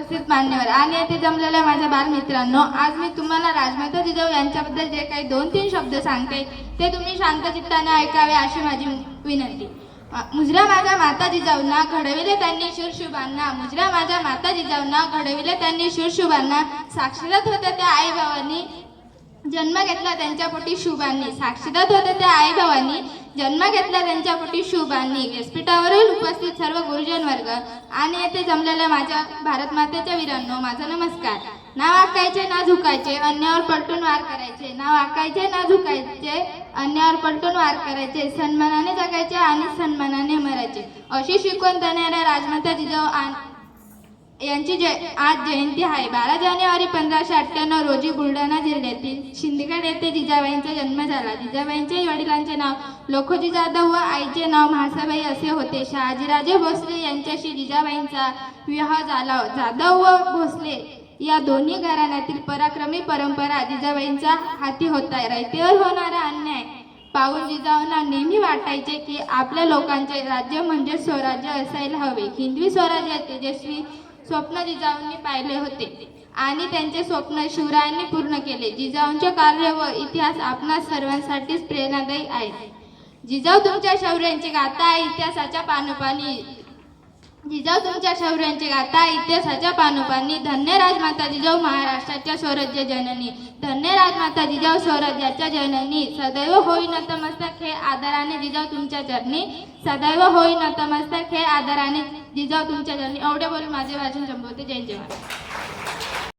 उपस्थित मान्यवर. आणि येथे जमलेल्या माझ्या बालमित्रांनो आज मी तुम्हाला राजमाता जिजाऊ यांच्याबद्दल जे काही दोन तीन शब्द सांगते ते तुम्ही शांत चित्ताने ऐकावे अशी माझी विनंती. मुजरा माझ्या माता जिजाऊंना घडविले त्यांनी शिरशुभांना मुजरा माझ्या माता जिजाऊंना घडविले त्यांनी शिरशुभांना साक्षरत होत्या त्या आई भावांनी जन्म घेतला त्यांच्या पोटी शुभांनी. साक्षीदात होते त्या आई भावांनी जन्म घेतला त्यांच्या पोटी शुभांनी. व्यासपीठावरील उपस्थित सर्व गुरुजन वर्ग आणि येथे जमलेल्या माझ्या भारत मातेच्या वीरांनो माझा नमस्कार. नाव आकायचे ना झुकायचे अन्यावर पलटून वार करायचे. नाव आकायचे ना झुकायचे अन्यावर पलटून वार करायचे. सन्मानाने जगायचे आणि सन्मानाने मरायचे. अशी शिकवण देणाऱ्या राजमाता जिजाऊ यांची जय आज जयंती आहे. बारा जानेवारी पंधराशे अठ्ठ्याण्णव रोजी बुलढाणा जिल्ह्यातील शिंदखेड येथे जिजाबाईंचा जन्म झाला. जिजाबाईंचे वडिलांचे नाव लोखोजी जाधव व आईचे नाव म्हासाबाई असे होते. शहाजीराजे भोसले यांच्याशी जिजाबाईंचा विवाह झाला. जाधव व भोसले या दोन्ही घराण्यातील पराक्रमी परंपरा जिजाबाईंचा हाती होता. रयतेवर होणारा अन्याय पाहून जिजाऊंना नेहमी वाटायचे की आपल्या लोकांचे राज्य म्हणजे स्वराज्य असायला हवे. हिंदवी स्वराज्य तेजस्वी स्वप्न जिजाऊंनी पाहिले होते आणि त्यांचे स्वप्न शिवरायांनी पूर्ण केले. जिजाऊंचे कार्य व इतिहास आपणा सर्वांसाठीच प्रेरणादायी आहे जिजाऊ तुमच्या शौर्यांची गाथा इतिहासाच्या पानोपानी जिजाऊ तुमच्या शौर्यांचे गाथा इतिहासाच्या पानोपानी धन्य राजमाता जिजाऊ महाराष्ट्राच्या स्वराज्य जननी धन्य राजमाता जिजाऊ स्वराज्याच्या जननी सदैव होई नतमस्तक हे आदराने जिजाऊ तुमच्या चरणी सदैव होई नतमस्तक हे आदराने जिजाऊ तुमच्या चरणी. एवढे बोलून माझे भाषण संपवते. जय जवान.